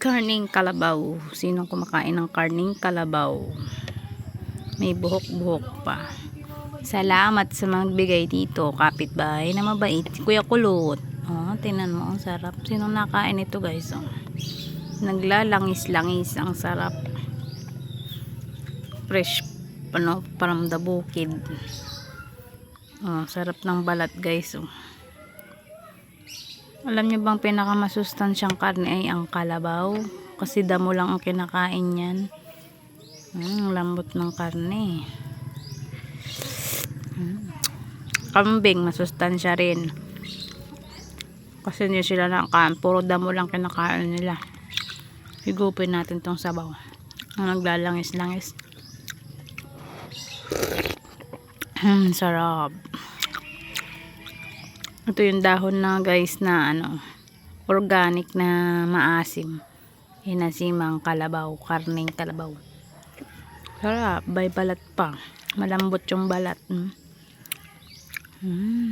Karning kalabaw. Sinong kumakain ng karning kalabaw? May buhok-buhok pa. Salamat sa magbigay dito. Kapitbahay na mabait. Kuya Kulot. Oh, tingnan mo. Ang sarap. Sinong nakain ito guys? Oh. Naglalangis-langis. Ang sarap. Fresh. Ano, from the bukid. Oh, sarap ng balat guys. Oh. Alam niyo bang pinakamasustansyang karne ay ang kalabaw? Kasi damo lang ang kinakain yan. Mm, lambot ng karne. Mm. Kambing, masustansya rin. Kasi hindi sila nakain. Puro damo lang kinakain nila. Higupin natin tong sabaw. Ang naglalangis-langis. Hmm, sarap. Ito yung dahon na guys na ano, organic na maasim. Hinasimang kalabaw, karning kalabaw. Sarap, may balat pa. Malambot yung balat. Mm. Mm.